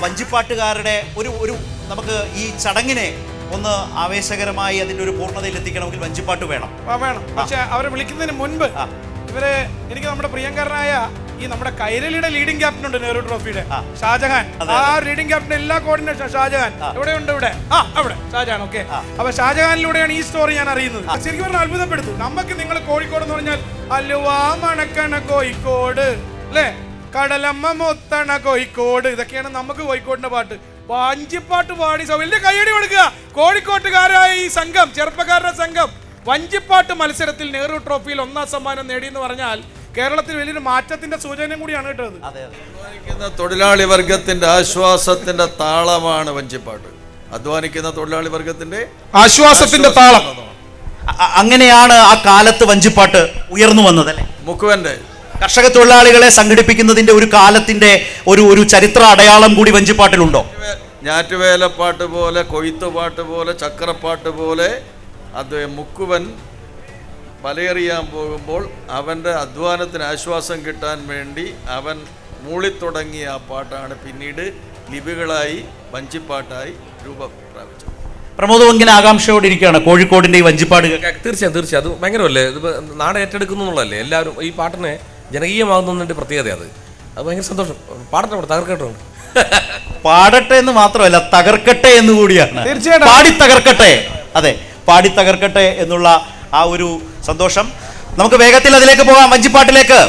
വഞ്ചിപ്പാട്ടുകാരുടെ ഒരു ഒരു നമുക്ക് ഈ ചടങ്ങിനെ ഒന്ന് ആവേശകരമായി അതിന്റെ ഒരു പൂർണതയിൽ എത്തിക്കണമെങ്കിൽ വഞ്ചിപ്പാട്ട് വേണം. വേണം. പക്ഷെ അവരെ വിളിക്കുന്നതിന് മുൻപ് ഇവർ എനിക്ക് നമ്മുടെ പ്രിയങ്കരനായ ഈ നമ്മുടെ കൈരളിയുടെ ലീഡിംഗ് ക്യാപ്റ്റൻ ഉണ്ട് നെഹ്റു ട്രോഫിയുടെ. ഷാജഹാൻ. ആ ലീഡിംഗ് ക്യാപ്റ്റൻ എല്ലാ കോർഡിനേഷൻ ഷാജഹാൻ. എവിടെ ഇവിടെ ഉണ്ട് ഇവിടെ? ആ അവിടെ. ഷാജഹാൻ ഓക്കെ. അപ്പൊ ഷാജഹാനിലൂടെയാണ് ഈ സ്റ്റോറി ഞാൻ അറിയുന്നത്. ശരിക്കും പറഞ്ഞാൽ അത്ഭുതപ്പെടുത്തു. നമുക്ക് നിങ്ങൾ കോഴിക്കോട് എന്ന് പറഞ്ഞാൽ അലുവാ മണക്കണ കോഴിക്കോട്. അല്ലേ? കടലമ്മ മൊത്തണ കോഴിക്കോട്. ഇതൊക്കെയാണ് നമുക്ക് കോഴിക്കോടിന്റെ പാട്ട്. വഞ്ചിപ്പാട്ട് പാടി വലിയ കൈയടി കൊടുക്കുക. കോഴിക്കോട്ടുകാരായ ഈ സംഘം ചെറുപ്പക്കാരുടെ സംഘം വഞ്ചിപ്പാട്ട് മത്സരത്തിൽ നെഹ്റു ട്രോഫിയിൽ ഒന്നാം സമ്മാനം നേടി എന്ന് പറഞ്ഞാൽ കേരളത്തിൽ വലിയൊരു മാറ്റത്തിന്റെ സൂചന കൂടിയാണ് കേട്ടത് അതെ അതെ. അധ്വാനിക്കുന്ന തൊഴിലാളി വർഗത്തിന്റെ ആശ്വാസത്തിന്റെ താളമാണ് വഞ്ചിപ്പാട്ട്. അധ്വാനിക്കുന്ന തൊഴിലാളി വർഗത്തിന്റെ ആശ്വാസത്തിന്റെ താളം. അങ്ങനെയാണ് ആ കാലത്ത് വഞ്ചിപ്പാട്ട് ഉയർന്നു വന്നത് മുഖുവന്റെ മുക്കുവന്റെ കർഷക തൊഴിലാളികളെ സംഘടിപ്പിക്കുന്നതിന്റെ ഒരു കാലത്തിന്റെ ഒരു ഒരു ചരിത്ര അടയാളം കൂടി വഞ്ചിപ്പാട്ടിലുണ്ടോ? ഞാറ്റുവേലപ്പാട്ട് പോലെ കൊയ്ത്തുപാട്ട് പോലെ ചക്രപ്പാട്ട് പോലെ അത് മുക്കുവൻ വലയെറിയാൻ പോകുമ്പോൾ അവന്റെ അധ്വാനത്തിന് ആശ്വാസം കിട്ടാൻ വേണ്ടി അവൻ മൂളിത്തുടങ്ങിയ ആ പാട്ടാണ് പിന്നീട് ലിപികളായി വഞ്ചിപ്പാട്ടായി രൂപം പ്രാപിച്ചത് പ്രമോദ് ഇങ്ങനെ ആകാംക്ഷയോടെ ഇരിക്കുകയാണ്. കോഴിക്കോടിന്റെ ഈ വഞ്ചിപ്പാട്. തീർച്ചയായും തീർച്ചയായും. അത് ഭയങ്കരമല്ലേ? ഇത് നാട് ഏറ്റെടുക്കുന്നു എന്നുള്ളതല്ലേ? എല്ലാവരും ഈ പാട്ടിനെ ജനകീയമാകുന്നതിന്റെ പ്രത്യേകത അത്. അത് ഭയങ്കര സന്തോഷം. പാടട്ടെ അവിടെ തകർക്കട്ടോ പാടട്ടെ എന്ന് മാത്രമല്ല തകർക്കട്ടെ എന്ന് കൂടിയാണ്. തീർച്ചയായിട്ടും. പാടി തകർക്കട്ടെ. അതെ പാടി തകർക്കട്ടെ എന്നുള്ള ആ ഒരു സന്തോഷം. നമുക്ക് വേഗത്തിൽ അതിലേക്ക് പോകാം വഞ്ചിപ്പാട്ടിലേക്ക്